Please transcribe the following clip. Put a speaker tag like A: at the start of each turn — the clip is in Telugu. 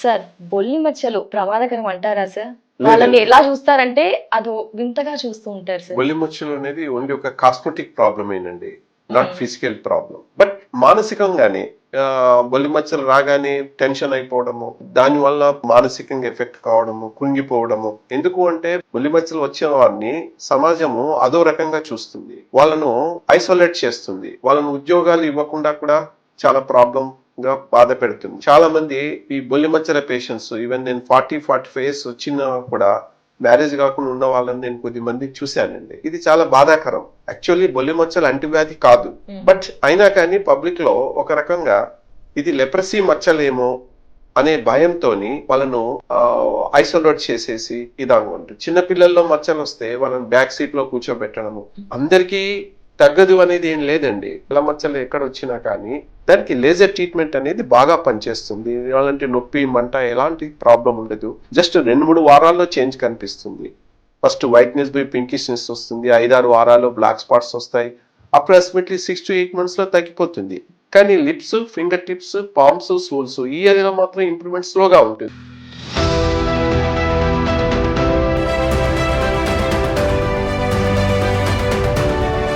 A: సార్ బొల్లి మచ్చలు ప్రమాదకరం అంటారా సార్? వాళ్ళని ఎలా చూస్తారంటే అది వింతగా చూస్తూ ఉంటారు సార్.
B: బొల్లి మచ్చలు అనేది ఓన్లీ ఒక కాస్మెటిక్ ప్రాబ్లమ్ ఏనండి. నాట్. ఫిజికల్ ప్రాబ్లం బట్ మానసికంగానే బొల్లి మచ్చలు రాగానే టెన్షన్ అయిపోవడము దాని వల్ల మానసికంగా ఎఫెక్ట్ కావడము కుంగిపోవడము. ఎందుకు అంటే బొల్లి మచ్చలు వచ్చిన వారిని సమాజము అదో రకంగా చూస్తుంది. వాళ్ళను ఐసోలేట్ చేస్తుంది. వాళ్ళను ఉద్యోగాలు ఇవ్వకుండా కూడా చాలా ప్రాబ్లం గా బాధ పెడుతుంది. చాలా మంది ఈ బొల్లి మచ్చల పేషెంట్స్ ఈవెన్ నేను ఫార్టీ ఫార్టీ ఫైవ్ ఇయర్స్ వచ్చిన కూడా మ్యారేజ్ కాకుండా ఉన్న వాళ్ళని నేను కొద్ది మంది చూశానండి. ఇది చాలా బాధాకరం. యాక్చువల్లీ బొల్లి మచ్చలు అంటువ్యాధి కాదు.
A: Hmm.
B: బట్ అయినా కానీ పబ్లిక్లో ఒక రకంగా ఇది లెప్రసీ మచ్చలేమో అనే భయంతో వాళ్ళను ఐసోలేట్ చేసేసి ఇదాగా ఉంటుంది చిన్న పిల్లల్లో మచ్చలు వస్తే వాళ్ళని బ్యాక్ సీట్లో కూర్చోబెట్టడము. అందరికీ తగ్గదు అనేది ఏం లేదండి. పిల్ల మచ్చలు ఎక్కడ వచ్చినా కానీ దానికి లేజర్ ట్రీట్మెంట్ అనేది బాగా పనిచేస్తుంది. ఎలాంటి నొప్పి మంట ఎలాంటి ప్రాబ్లం ఉండదు. జస్ట్ రెండు మూడు వారాల్లో చేంజ్ కనిపిస్తుంది. ఫస్ట్ వైట్నెస్ బై పింకిష్నెస్ వస్తుంది. ఐదారు వారాల్లో బ్లాక్ స్పాట్స్ వస్తాయి. అప్రాక్సిమేట్లీ సిక్స్ టు ఎయిట్ మంత్స్లో తగ్గిపోతుంది. కానీ lips finger tips palms soles ఈ ఏరియాలో మాత్రం ఇంప్రూవ్మెంట్ స్లోగా ఉంటుంది.